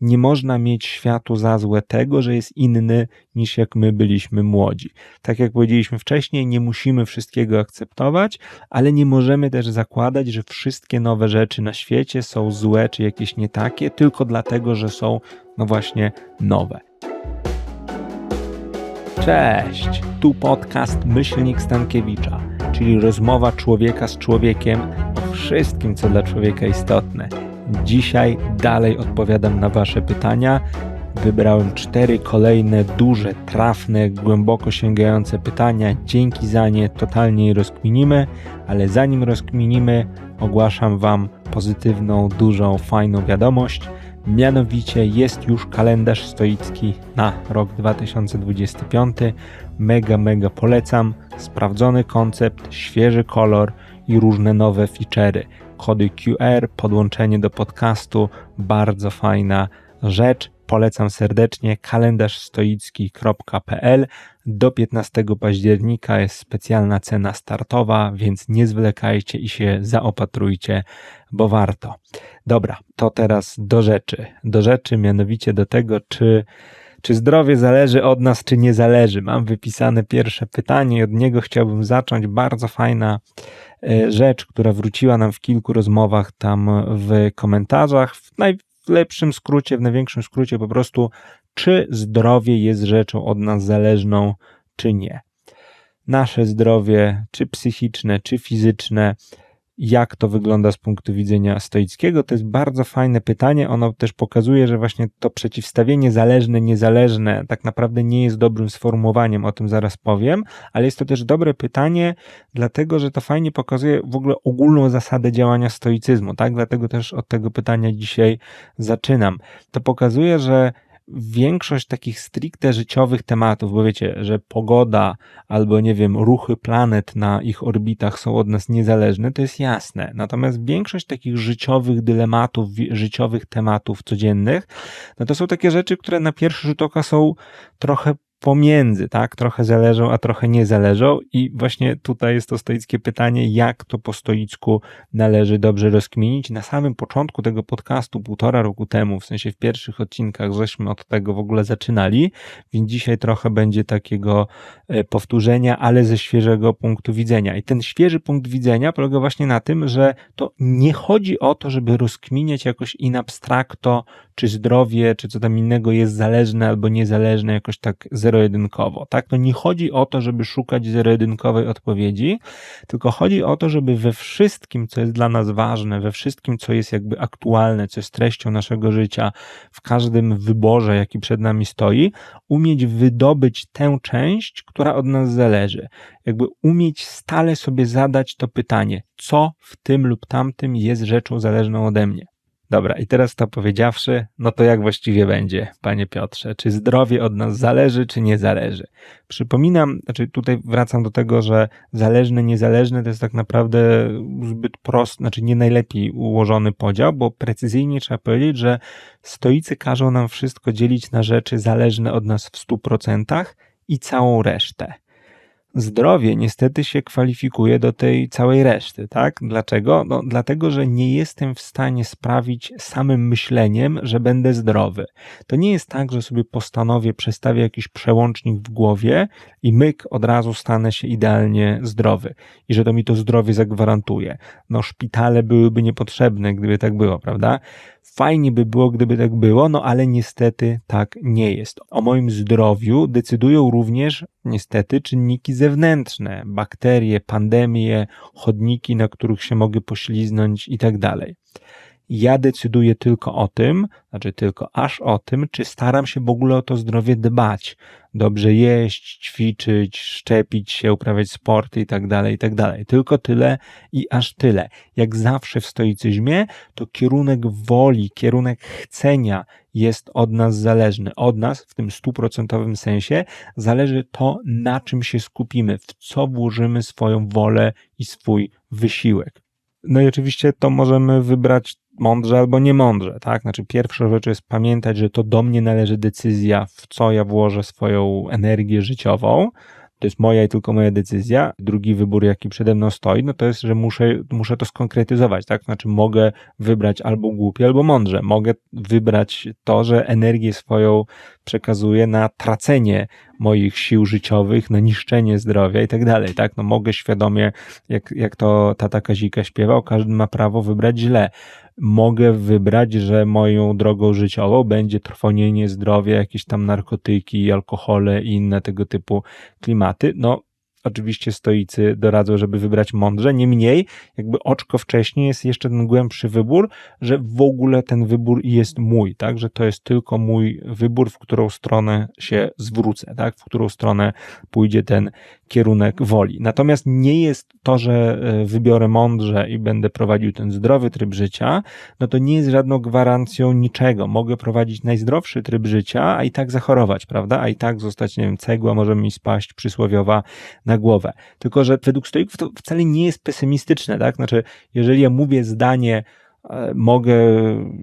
nie można mieć światu za złe tego, że jest inny niż jak my byliśmy młodzi. Tak jak powiedzieliśmy wcześniej, nie musimy wszystkiego akceptować, ale nie możemy też zakładać, że wszystkie nowe rzeczy na świecie są złe czy jakieś nie takie, tylko dlatego, że są no właśnie nowe. Cześć! Tu podcast Myślnik Stankiewicza, czyli rozmowa człowieka z człowiekiem o wszystkim, co dla człowieka istotne. Dzisiaj dalej odpowiadam na Wasze pytania. Wybrałem cztery kolejne duże, trafne, głęboko sięgające pytania. Dzięki za nie totalnie je rozkminimy, ale zanim rozkminimy, ogłaszam Wam pozytywną, dużą, fajną wiadomość – Mianowicie jest już kalendarz stoicki na rok 2025. Mega, mega polecam. Sprawdzony koncept, świeży kolor i różne nowe feature'y. Kody QR, podłączenie do podcastu, bardzo fajna rzecz. Polecam serdecznie kalendarzstoicki.pl. Do 15 października jest specjalna cena startowa, więc nie zwlekajcie i się zaopatrujcie, bo warto. Dobra, to teraz do rzeczy. Do rzeczy, mianowicie do tego, czy, czy zdrowie zależy od nas, czy nie zależy. Mam wypisane pierwsze pytanie i od niego chciałbym zacząć. Bardzo fajna e, rzecz, która wróciła nam w kilku rozmowach tam w komentarzach. W najlepszym skrócie, w największym skrócie po prostu, czy zdrowie jest rzeczą od nas zależną, czy nie. Nasze zdrowie, czy psychiczne, czy fizyczne, jak to wygląda z punktu widzenia stoickiego? To jest bardzo fajne pytanie. Ono też pokazuje, że właśnie to przeciwstawienie zależne, niezależne tak naprawdę nie jest dobrym sformułowaniem, o tym zaraz powiem, ale jest to też dobre pytanie, dlatego że to fajnie pokazuje w ogóle ogólną zasadę działania stoicyzmu, tak? Dlatego też od tego pytania dzisiaj zaczynam. To pokazuje, że większość takich stricte życiowych tematów, bo wiecie, że pogoda albo nie wiem, ruchy planet na ich orbitach są od nas niezależne, to jest jasne. Natomiast większość takich życiowych dylematów, życiowych tematów codziennych, no to są takie rzeczy, które na pierwszy rzut oka są trochę pomiędzy, tak? Trochę zależą, a trochę nie zależą i właśnie tutaj jest to stoickie pytanie, jak to po stoicku należy dobrze rozkminić. Na samym początku tego podcastu, półtora roku temu, w sensie w pierwszych odcinkach, żeśmy od tego w ogóle zaczynali, więc dzisiaj trochę będzie takiego e, powtórzenia, ale ze świeżego punktu widzenia. I ten świeży punkt widzenia polega właśnie na tym, że to nie chodzi o to, żeby rozkminiać jakoś in abstracto, czy zdrowie, czy co tam innego jest zależne albo niezależne jakoś tak zero-jedynkowo. Tak? To nie chodzi o to, żeby szukać zero-jedynkowej odpowiedzi, tylko chodzi o to, żeby we wszystkim, co jest dla nas ważne, we wszystkim, co jest jakby aktualne, co jest treścią naszego życia, w każdym wyborze, jaki przed nami stoi, umieć wydobyć tę część, która od nas zależy. Jakby umieć stale sobie zadać to pytanie, co w tym lub tamtym jest rzeczą zależną ode mnie. Dobra, i teraz to powiedziawszy, no to jak właściwie będzie, panie Piotrze? Czy zdrowie od nas zależy, czy nie zależy? Przypominam, znaczy tutaj wracam do tego, że zależne, niezależne to jest tak naprawdę zbyt prosty, znaczy nie najlepiej ułożony podział, bo precyzyjnie trzeba powiedzieć, że stoicy każą nam wszystko dzielić na rzeczy zależne od nas w 100% i całą resztę zdrowie niestety się kwalifikuje do tej całej reszty, tak? Dlaczego? No, dlatego, że nie jestem w stanie sprawić samym myśleniem, że będę zdrowy. To nie jest tak, że sobie postanowię, przestawię jakiś przełącznik w głowie i myk od razu stanę się idealnie zdrowy i że to mi to zdrowie zagwarantuje. No, szpitale byłyby niepotrzebne, gdyby tak było, prawda? Fajnie by było, gdyby tak było, no ale niestety tak nie jest. O moim zdrowiu decydują również niestety czynniki zewnętrzne, bakterie, pandemie, chodniki, na których się mogę pośliznąć i tak dalej. Ja decyduję tylko o tym, znaczy tylko aż o tym, czy staram się w ogóle o to zdrowie dbać. Dobrze jeść, ćwiczyć, szczepić się, uprawiać sporty i tak dalej, i tak dalej. Tylko tyle i aż tyle. Jak zawsze w stoicyzmie, to kierunek woli, kierunek chcenia jest od nas zależny. Od nas, w tym stuprocentowym sensie, zależy to, na czym się skupimy, w co włożymy swoją wolę i swój wysiłek. No i oczywiście to możemy wybrać mądrze albo niemądrze, tak? Znaczy pierwsza rzecz jest pamiętać, że to do mnie należy decyzja, w co ja włożę swoją energię życiową, to jest moja i tylko moja decyzja. Drugi wybór, jaki przede mną stoi, no to jest, że muszę, muszę to skonkretyzować, tak? Znaczy mogę wybrać albo głupie, albo mądrze. Mogę wybrać to, że energię swoją przekazuję na tracenie moich sił życiowych, na niszczenie zdrowia i tak dalej, tak? No mogę świadomie, jak, jak to tata Kazika śpiewał, każdy ma prawo wybrać źle. Mogę wybrać, że moją drogą życiową będzie trwonienie zdrowia, jakieś tam narkotyki, alkohole i inne tego typu klimaty. No, Oczywiście stoicy doradzą, żeby wybrać mądrze. Niemniej, jakby oczko wcześniej jest jeszcze ten głębszy wybór, że w ogóle ten wybór jest mój, tak? Że to jest tylko mój wybór, w którą stronę się zwrócę, tak? W którą stronę pójdzie ten kierunek woli. Natomiast nie jest to, że e, wybiorę mądrze i będę prowadził ten zdrowy tryb życia, no to nie jest żadną gwarancją niczego. Mogę prowadzić najzdrowszy tryb życia, a i tak zachorować, prawda? A i tak zostać, nie wiem, cegła może mi spaść przysłowiowa na głowę. Tylko, że według stoików to wcale nie jest pesymistyczne, tak? Znaczy, jeżeli ja mówię zdanie, mogę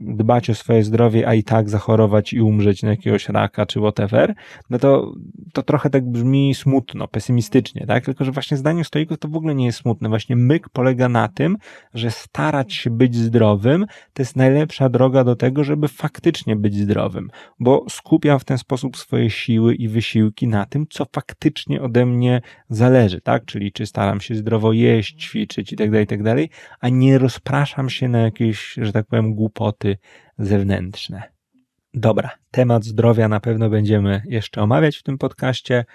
dbać o swoje zdrowie, a i tak zachorować i umrzeć na jakiegoś raka czy whatever, no to, to trochę tak brzmi smutno, pesymistycznie, tak? Tylko, że właśnie zdanie stoików to w ogóle nie jest smutne. Właśnie myk polega na tym, że starać się być zdrowym to jest najlepsza droga do tego, żeby faktycznie być zdrowym, bo skupiam w ten sposób swoje siły i wysiłki na tym, co faktycznie ode mnie zależy, tak? Czyli czy staram się zdrowo jeść, ćwiczyć i tak dalej, i tak dalej, a nie rozpraszam się na jakieś jakieś, że tak powiem, głupoty zewnętrzne. Dobra, temat zdrowia na pewno będziemy jeszcze omawiać w tym podcaście.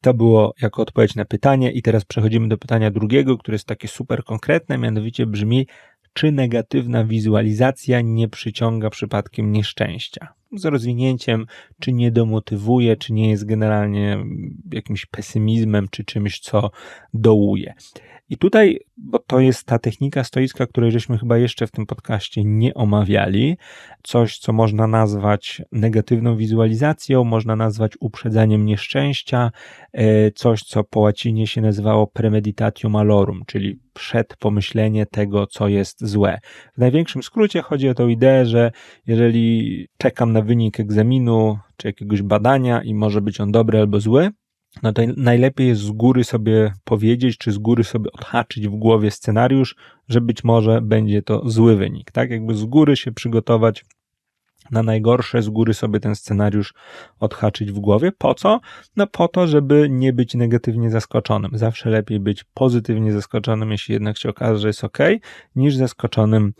To było jako odpowiedź na pytanie, i teraz przechodzimy do pytania drugiego, które jest takie super konkretne, mianowicie brzmi: czy negatywna wizualizacja nie przyciąga przypadkiem nieszczęścia? Z rozwinięciem, czy nie domotywuje, czy nie jest generalnie jakimś pesymizmem, czy czymś, co dołuje. I tutaj, bo to jest ta technika stoicka, której żeśmy chyba jeszcze w tym podcaście nie omawiali, coś, co można nazwać negatywną wizualizacją, można nazwać uprzedzaniem nieszczęścia, e, coś, co po łacinie się nazywało premeditatio malorum, czyli przedpomyślenie tego, co jest złe. W największym skrócie chodzi o tą ideę, że jeżeli czekam na wynik egzaminu czy jakiegoś badania i może być on dobry albo zły, no to najlepiej jest z góry sobie powiedzieć, czy z góry sobie odhaczyć w głowie scenariusz, że być może będzie to zły wynik, tak? Jakby z góry się przygotować na najgorsze, z góry sobie ten scenariusz odhaczyć w głowie. Po co? No po to, żeby nie być negatywnie zaskoczonym. Zawsze lepiej być pozytywnie zaskoczonym, jeśli jednak się okaże, że jest ok, niż zaskoczonym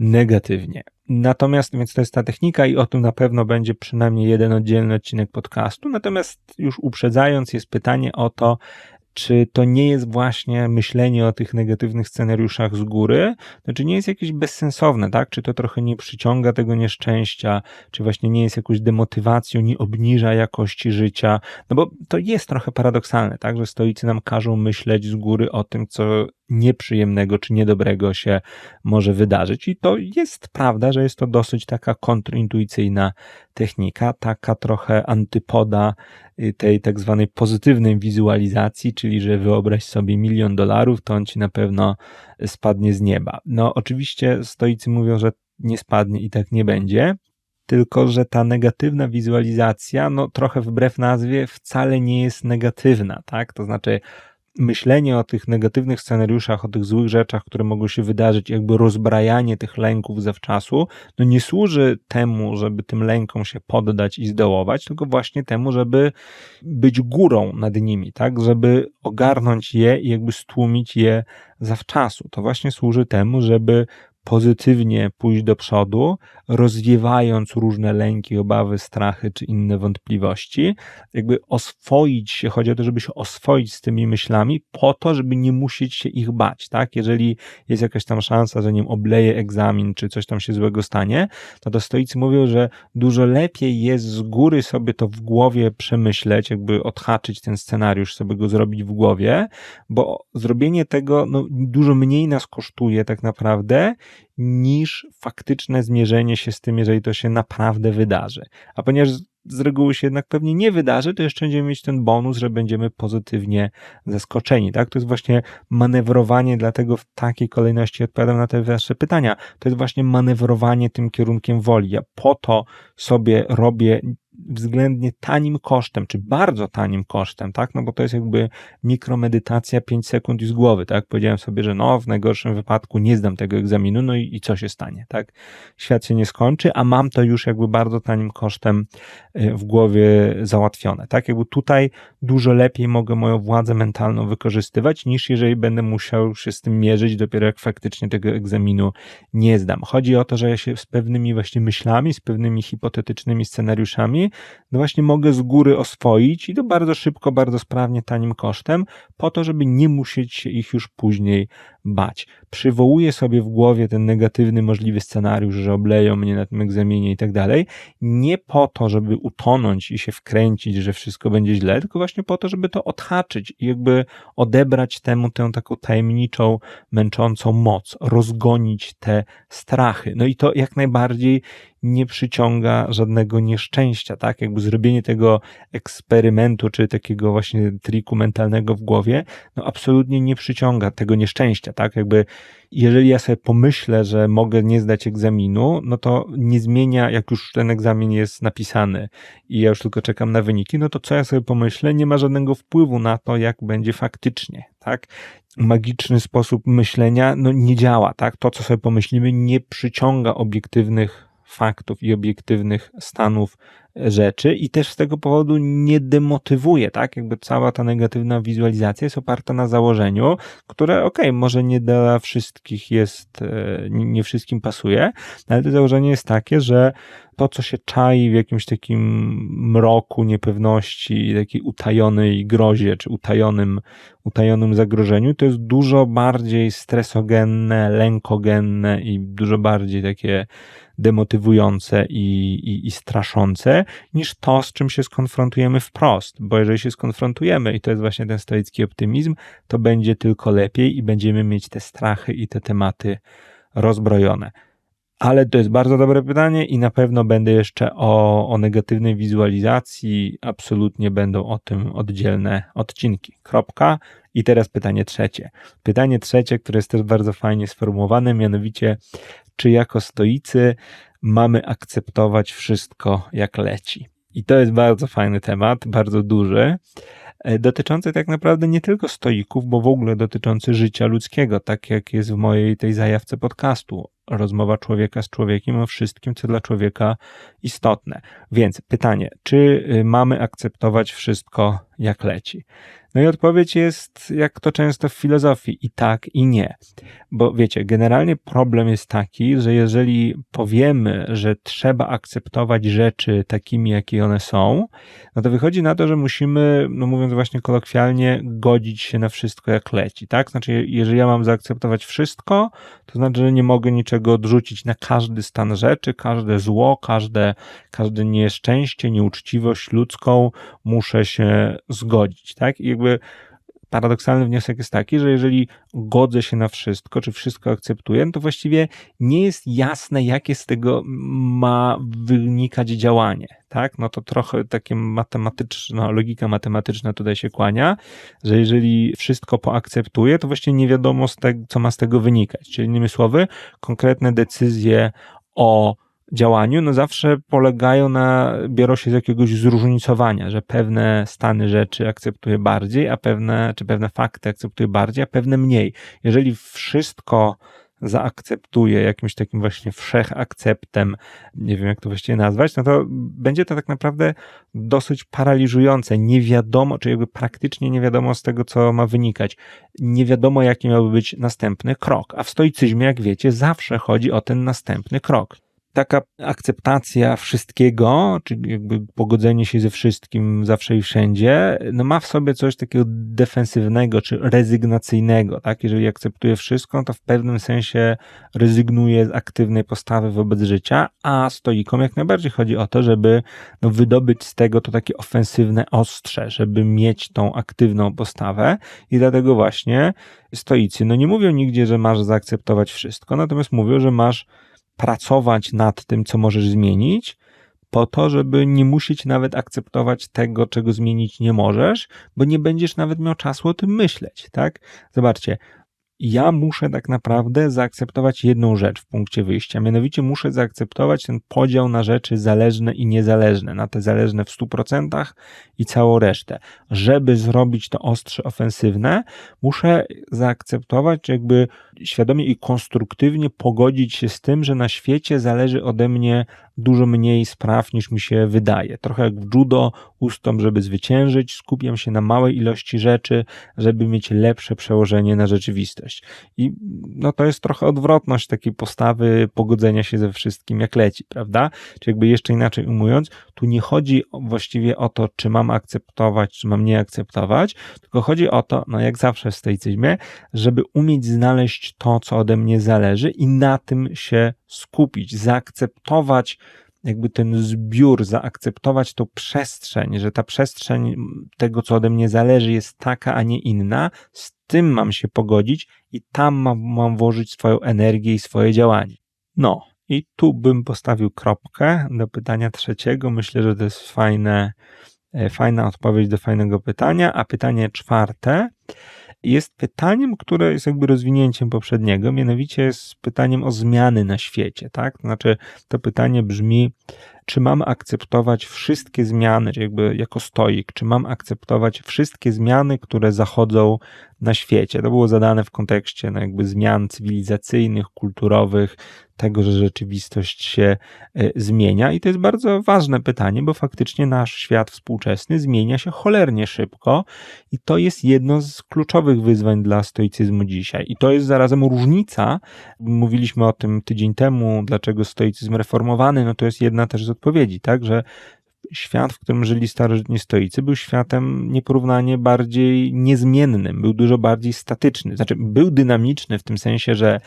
negatywnie. Natomiast, więc to jest ta technika i o tym na pewno będzie przynajmniej jeden oddzielny odcinek podcastu. Natomiast już uprzedzając, jest pytanie o to, czy to nie jest właśnie myślenie o tych negatywnych scenariuszach z góry, czy nie jest jakieś bezsensowne, tak? Czy to trochę nie przyciąga tego nieszczęścia, czy właśnie nie jest jakąś demotywacją, nie obniża jakości życia, no bo to jest trochę paradoksalne, tak? Że stoicy nam każą myśleć z góry o tym, co nieprzyjemnego czy niedobrego się może wydarzyć. I to jest prawda, że jest to dosyć taka kontrintuicyjna technika, taka trochę antypoda tej tak zwanej pozytywnej wizualizacji, czyli że wyobraź sobie milion dolarów, to on ci na pewno spadnie z nieba. No, oczywiście stoicy mówią, że nie spadnie i tak nie będzie. Tylko, że ta negatywna wizualizacja, no trochę wbrew nazwie, wcale nie jest negatywna, tak? To znaczy, myślenie o tych negatywnych scenariuszach, o tych złych rzeczach, które mogą się wydarzyć, jakby rozbrajanie tych lęków zawczasu, no nie służy temu, żeby tym lękom się poddać i zdołować, tylko właśnie temu, żeby być górą nad nimi, tak, żeby ogarnąć je i jakby stłumić je zawczasu. To właśnie służy temu, żeby pozytywnie pójść do przodu, rozwiewając różne lęki, obawy, strachy czy inne wątpliwości, jakby oswoić się, chodzi o to, żeby się oswoić z tymi myślami po to, żeby nie musieć się ich bać, tak? Jeżeli jest jakaś tam szansa, że nim obleje egzamin, czy coś tam się złego stanie, to to stoicy mówią, że dużo lepiej jest z góry sobie to w głowie przemyśleć, jakby odhaczyć ten scenariusz, sobie go zrobić w głowie, bo zrobienie tego no, dużo mniej nas kosztuje tak naprawdę niż faktyczne zmierzenie się z tym, jeżeli to się naprawdę wydarzy. A ponieważ z reguły się jednak pewnie nie wydarzy, to jeszcze będziemy mieć ten bonus, że będziemy pozytywnie zaskoczeni. Tak? To jest właśnie manewrowanie, dlatego w takiej kolejności odpowiadam na te wasze pytania. To jest właśnie manewrowanie tym kierunkiem woli. Ja po to sobie robię względnie tanim kosztem, czy bardzo tanim kosztem, tak? No bo to jest jakby mikromedytacja 5 sekund i z głowy, tak? Powiedziałem sobie, że no, w najgorszym wypadku nie zdam tego egzaminu, no i, i co się stanie, tak? Świat się nie skończy, a mam to już jakby bardzo tanim kosztem y, w głowie załatwione, tak? Jakby tutaj dużo lepiej mogę moją władzę mentalną wykorzystywać, niż jeżeli będę musiał się z tym mierzyć dopiero jak faktycznie tego egzaminu nie zdam. Chodzi o to, że ja się z pewnymi właśnie myślami, z pewnymi hipotetycznymi scenariuszami, no właśnie mogę z góry oswoić i to bardzo szybko, bardzo sprawnie, tanim kosztem, po to, żeby nie musieć się ich już później bać. Przywołuję sobie w głowie ten negatywny możliwy scenariusz, że obleją mnie na tym egzaminie i tak dalej, nie po to, żeby utonąć i się wkręcić, że wszystko będzie źle, tylko właśnie po to, żeby to odhaczyć i jakby odebrać temu tę taką tajemniczą, męczącą moc, rozgonić te strachy. No i to jak najbardziej nie przyciąga żadnego nieszczęścia, tak? Jakby zrobienie tego eksperymentu, czy takiego właśnie triku mentalnego w głowie, no absolutnie nie przyciąga tego nieszczęścia, tak? Jakby jeżeli ja sobie pomyślę, że mogę nie zdać egzaminu, no to nie zmienia, jak już ten egzamin jest napisany i ja już tylko czekam na wyniki, no to co ja sobie pomyślę, nie ma żadnego wpływu na to, jak będzie faktycznie, tak? Magiczny sposób myślenia, no nie działa, tak? To, co sobie pomyślimy, nie przyciąga obiektywnych faktów i obiektywnych stanów rzeczy i też z tego powodu nie demotywuje, tak? Jakby cała ta negatywna wizualizacja jest oparta na założeniu, które okej, okay, może nie dla wszystkich jest, e, nie wszystkim pasuje, ale to założenie jest takie, że to, co się czai w jakimś takim mroku niepewności, takiej utajonej grozie, czy utajonym, utajonym zagrożeniu, to jest dużo bardziej stresogenne, lękogenne i dużo bardziej takie demotywujące i, i, i straszące, niż to, z czym się skonfrontujemy wprost. Bo jeżeli się skonfrontujemy, i to jest właśnie ten stoicki optymizm, to będzie tylko lepiej i będziemy mieć te strachy i te tematy rozbrojone. Ale to jest bardzo dobre pytanie i na pewno będę jeszcze o, o negatywnej wizualizacji. Absolutnie będą o tym oddzielne odcinki. Kropka. I teraz pytanie trzecie. Pytanie trzecie, które jest też bardzo fajnie sformułowane, mianowicie, czy jako stoicy mamy akceptować wszystko jak leci? I to jest bardzo fajny temat, bardzo duży, e, dotyczący tak naprawdę nie tylko stoików, bo w ogóle dotyczący życia ludzkiego, tak jak jest w mojej tej zajawce podcastu. Rozmowa człowieka z człowiekiem o wszystkim, co dla człowieka istotne. Więc pytanie, czy y, mamy akceptować wszystko jak leci? No i odpowiedź jest, jak to często w filozofii, i tak, i nie. Bo wiecie, generalnie problem jest taki, że jeżeli powiemy, że trzeba akceptować rzeczy takimi, jakie one są, no to wychodzi na to, że musimy, no mówiąc właśnie kolokwialnie, godzić się na wszystko, jak leci, tak? Znaczy, jeżeli ja mam zaakceptować wszystko, to znaczy, że nie mogę niczego odrzucić na każdy stan rzeczy, każde zło, każde, każde nieszczęście, nieuczciwość ludzką, muszę się zgodzić, tak? I jakby paradoksalny wniosek jest taki, że jeżeli godzę się na wszystko, czy wszystko akceptuję, no to właściwie nie jest jasne, jakie z tego ma wynikać działanie. Tak? No to trochę takie matematyczna, logika matematyczna tutaj się kłania, że jeżeli wszystko poakceptuję, to właściwie nie wiadomo, co ma z tego wynikać. Czyli innymi słowy, konkretne decyzje o działaniu, no zawsze polegają na, biorą się z jakiegoś zróżnicowania, że pewne stany rzeczy akceptuję bardziej, a pewne, czy pewne fakty akceptuję bardziej, a pewne mniej. Jeżeli wszystko zaakceptuję jakimś takim właśnie wszechakceptem, nie wiem jak to właściwie nazwać, no to będzie to tak naprawdę dosyć paraliżujące. Nie wiadomo, czy jakby praktycznie nie wiadomo z tego, co ma wynikać. Nie wiadomo, jaki miałby być następny krok. A w stoicyzmie, jak wiecie, zawsze chodzi o ten następny krok taka akceptacja wszystkiego, czy jakby pogodzenie się ze wszystkim zawsze i wszędzie, no ma w sobie coś takiego defensywnego, czy rezygnacyjnego, tak? Jeżeli akceptuję wszystko, to w pewnym sensie rezygnuję z aktywnej postawy wobec życia, a stoikom jak najbardziej chodzi o to, żeby no, wydobyć z tego to takie ofensywne ostrze, żeby mieć tą aktywną postawę i dlatego właśnie stoicy, no nie mówią nigdzie, że masz zaakceptować wszystko, natomiast mówią, że masz pracować nad tym, co możesz zmienić, po to, żeby nie musieć nawet akceptować tego, czego zmienić nie możesz, bo nie będziesz nawet miał czasu o tym myśleć, tak? Zobaczcie, ja muszę tak naprawdę zaakceptować jedną rzecz w punkcie wyjścia. Mianowicie muszę zaakceptować ten podział na rzeczy zależne i niezależne, na te zależne w 100% i całą resztę. Żeby zrobić to ostrze ofensywne, muszę zaakceptować, jakby świadomie i konstruktywnie pogodzić się z tym, że na świecie zależy ode mnie dużo mniej spraw niż mi się wydaje. Trochę jak w judo, ustąp, żeby zwyciężyć, skupiam się na małej ilości rzeczy, żeby mieć lepsze przełożenie na rzeczywistość. I no to jest trochę odwrotność takiej postawy pogodzenia się ze wszystkim jak leci, prawda? Czy jakby jeszcze inaczej umując, tu nie chodzi właściwie o to, czy mam akceptować, czy mam nie akceptować, tylko chodzi o to, no jak zawsze w stoicyzmie, żeby umieć znaleźć to, co ode mnie zależy i na tym się skupić, zaakceptować jakby ten zbiór, zaakceptować tą przestrzeń, że ta przestrzeń tego, co ode mnie zależy, jest taka, a nie inna, z tym mam się pogodzić i tam mam, mam włożyć swoją energię i swoje działanie. No, i tu bym postawił kropkę do pytania trzeciego. Myślę, że to jest fajne, e, fajna odpowiedź do fajnego pytania. A pytanie czwarte jest pytaniem, które jest jakby rozwinięciem poprzedniego, mianowicie jest pytaniem o zmiany na świecie, tak? To znaczy, to pytanie brzmi, czy mam akceptować wszystkie zmiany, jakby jako stoik, czy mam akceptować wszystkie zmiany, które zachodzą na świecie. To było zadane w kontekście no jakby zmian cywilizacyjnych, kulturowych, tego, że rzeczywistość się e, zmienia. I to jest bardzo ważne pytanie, bo faktycznie nasz świat współczesny zmienia się cholernie szybko i to jest jedno z kluczowych wyzwań dla stoicyzmu dzisiaj. I to jest zarazem różnica. Mówiliśmy o tym tydzień temu, dlaczego stoicyzm reformowany, no to jest jedna też z odpowiedzi, tak, że świat, w którym żyli starożytni stoicy, był światem nieporównanie bardziej niezmiennym, był dużo bardziej statyczny. Znaczy, był dynamiczny w tym sensie, że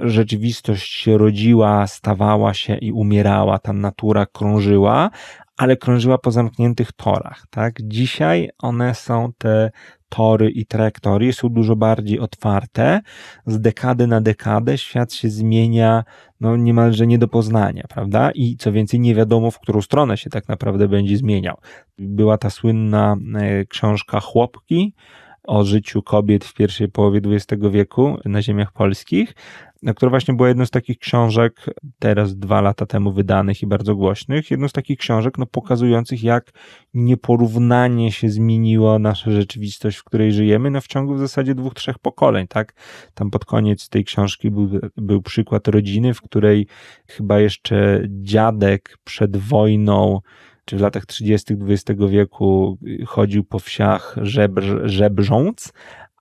rzeczywistość się rodziła, stawała się i umierała, ta natura krążyła, ale krążyła po zamkniętych torach, tak? Dzisiaj one są te tory i trajektorie są dużo bardziej otwarte. Z dekady na dekadę świat się zmienia no niemalże nie do poznania, prawda? I co więcej, nie wiadomo, w którą stronę się tak naprawdę będzie zmieniał. Była ta słynna e, książka Chłopki, o życiu kobiet w pierwszej połowie XX wieku na ziemiach polskich, która właśnie była jedną z takich książek, teraz dwa lata temu wydanych i bardzo głośnych, jedną z takich książek no, pokazujących, jak nieporównanie się zmieniła nasza rzeczywistość, w której żyjemy, no w ciągu w zasadzie dwóch, trzech pokoleń, tak? Tam pod koniec tej książki był, był przykład rodziny, w której chyba jeszcze dziadek przed wojną czy w latach 30. XX wieku chodził po wsiach żebr, żebrząc,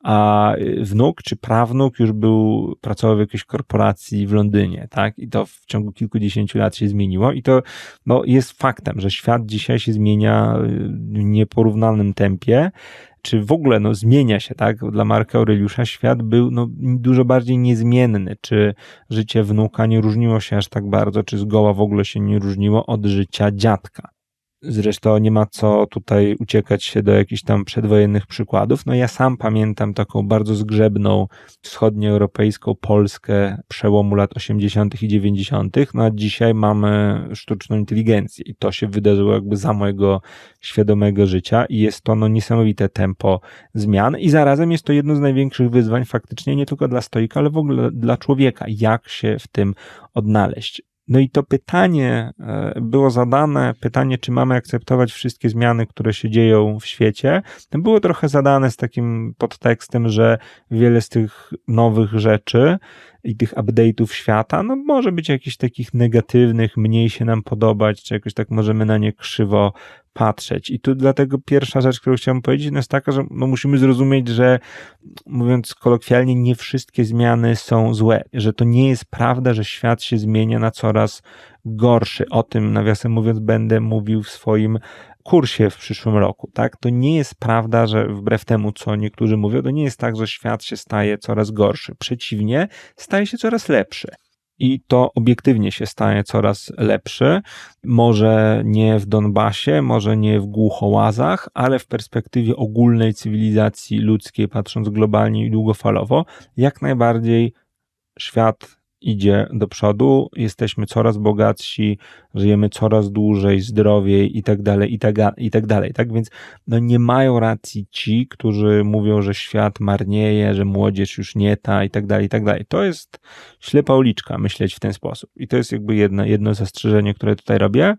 a wnuk czy prawnuk już był, pracował w jakiejś korporacji w Londynie, tak? I to w ciągu kilkudziesięciu lat się zmieniło i to no, jest faktem, że świat dzisiaj się zmienia w nieporównalnym tempie, czy w ogóle no, zmienia się, tak? Dla Marka Aureliusza świat był no, dużo bardziej niezmienny, czy życie wnuka nie różniło się aż tak bardzo, czy zgoła w ogóle się nie różniło od życia dziadka. Zresztą nie ma co tutaj uciekać się do jakichś tam przedwojennych przykładów. No ja sam pamiętam taką bardzo zgrzebną wschodnioeuropejską Polskę przełomu lat 80. i 90. No a dzisiaj mamy sztuczną inteligencję i to się wydarzyło jakby za mojego świadomego życia i jest to no niesamowite tempo zmian i zarazem jest to jedno z największych wyzwań faktycznie nie tylko dla stoika, ale w ogóle dla człowieka. Jak się w tym odnaleźć? No i to pytanie e, było zadane, pytanie, czy mamy akceptować wszystkie zmiany, które się dzieją w świecie, było trochę zadane z takim podtekstem, że wiele z tych nowych rzeczy i tych update'ów świata, no może być jakichś takich negatywnych, mniej się nam podobać, czy jakoś tak możemy na nie krzywo patrzeć. I tu dlatego pierwsza rzecz, którą chciałem powiedzieć, no jest taka, że no musimy zrozumieć, że mówiąc kolokwialnie, nie wszystkie zmiany są złe, że to nie jest prawda, że świat się zmienia na coraz gorszy. O tym, nawiasem mówiąc, będę mówił w swoim kursie w przyszłym roku, tak? To nie jest prawda, że wbrew temu, co niektórzy mówią, to nie jest tak, że świat się staje coraz gorszy. Przeciwnie, staje się coraz lepszy i to obiektywnie się staje coraz lepszy. Może nie w Donbasie, może nie w głuchołazach, ale w perspektywie ogólnej cywilizacji ludzkiej, patrząc globalnie i długofalowo, jak najbardziej świat idzie do przodu, jesteśmy coraz bogatsi, żyjemy coraz dłużej, zdrowiej i tak dalej, i tak, i tak dalej, tak? Więc no nie mają racji ci, którzy mówią, że świat marnieje, że młodzież już nie ta i tak dalej, i tak dalej. To jest ślepa uliczka myśleć w ten sposób. I to jest jakby jedno, jedno zastrzeżenie, które tutaj robię.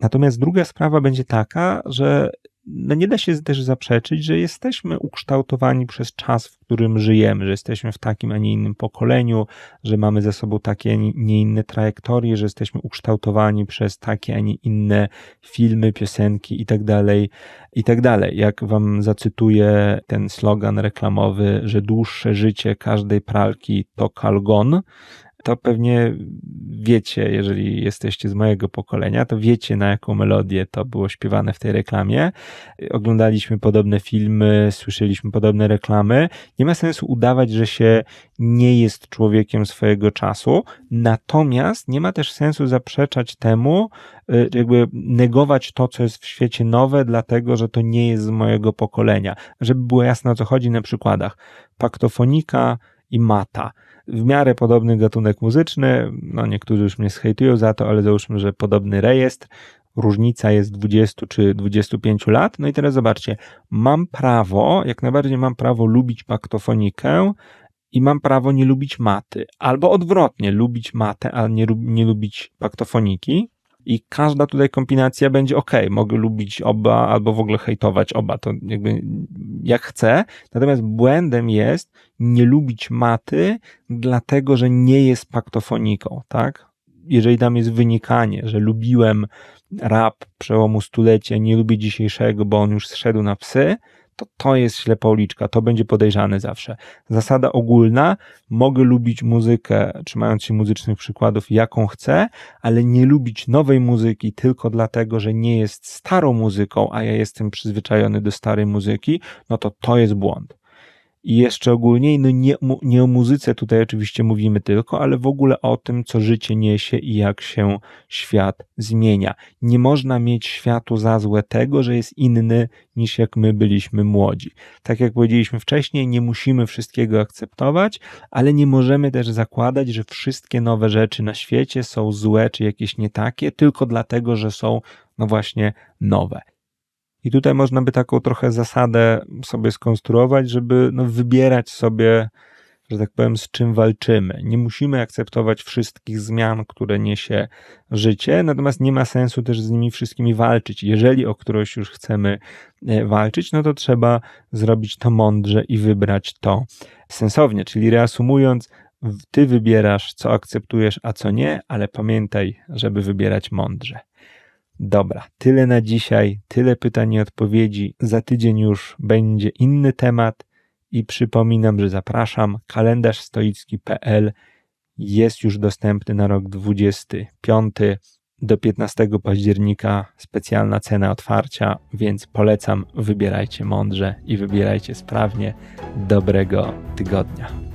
Natomiast druga sprawa będzie taka, że no nie da się też zaprzeczyć, że jesteśmy ukształtowani przez czas, w którym żyjemy, że jesteśmy w takim, a nie innym pokoleniu, że mamy ze sobą takie, nie inne trajektorie, że jesteśmy ukształtowani przez takie, a nie inne filmy, piosenki i tak dalej, i tak. Jak wam zacytuję ten slogan reklamowy, że dłuższe życie każdej pralki to kalgon, to pewnie wiecie, jeżeli jesteście z mojego pokolenia, to wiecie na jaką melodię to było śpiewane w tej reklamie. Oglądaliśmy podobne filmy, słyszeliśmy podobne reklamy. Nie ma sensu udawać, że się nie jest człowiekiem swojego czasu, natomiast nie ma też sensu zaprzeczać temu, y, jakby negować to, co jest w świecie nowe, dlatego że to nie jest z mojego pokolenia. Żeby było jasne o co chodzi na przykładach. Paktofonika i mata w miarę podobny gatunek muzyczny. No niektórzy już mnie schejtują za to, ale załóżmy, że podobny rejestr. Różnica jest 20 czy 25 lat. No i teraz zobaczcie, mam prawo, jak najbardziej mam prawo lubić paktofonikę i mam prawo nie lubić maty. Albo odwrotnie, lubić matę, a nie, nie lubić paktofoniki i każda tutaj kombinacja będzie ok. Mogę lubić oba albo w ogóle hejtować oba, to jakby jak chcę. Natomiast błędem jest nie lubić maty, dlatego że nie jest paktofoniką, tak? Jeżeli tam jest wynikanie, że lubiłem rap przełomu stulecia, nie lubię dzisiejszego, bo on już zszedł na psy, to to jest ślepa uliczka, to będzie podejrzane zawsze. Zasada ogólna, mogę lubić muzykę, trzymając się muzycznych przykładów, jaką chcę, ale nie lubić nowej muzyki tylko dlatego, że nie jest starą muzyką, a ja jestem przyzwyczajony do starej muzyki, no to to jest błąd. I jeszcze ogólniej, no nie, nie o muzyce tutaj oczywiście mówimy tylko, ale w ogóle o tym, co życie niesie i jak się świat zmienia. Nie można mieć światu za złe tego, że jest inny niż jak my byliśmy młodzi. Tak jak powiedzieliśmy wcześniej, nie musimy wszystkiego akceptować, ale nie możemy też zakładać, że wszystkie nowe rzeczy na świecie są złe czy jakieś nie takie, tylko dlatego, że są no właśnie nowe. I tutaj można by taką trochę zasadę sobie skonstruować, żeby no, wybierać sobie, że tak powiem, z czym walczymy. Nie musimy akceptować wszystkich zmian, które niesie życie, natomiast nie ma sensu też z nimi wszystkimi walczyć. Jeżeli o którąś już chcemy e, walczyć, no to trzeba zrobić to mądrze i wybrać to sensownie. Czyli reasumując, ty wybierasz, co akceptujesz, a co nie, ale pamiętaj, żeby wybierać mądrze. Dobra, tyle na dzisiaj, tyle pytań i odpowiedzi. Za tydzień już będzie inny temat i przypominam, że zapraszam. Kalendarz stoicki.pl jest już dostępny na rok 25. Do 15 października specjalna cena otwarcia, więc polecam, wybierajcie mądrze i wybierajcie sprawnie. Dobrego tygodnia.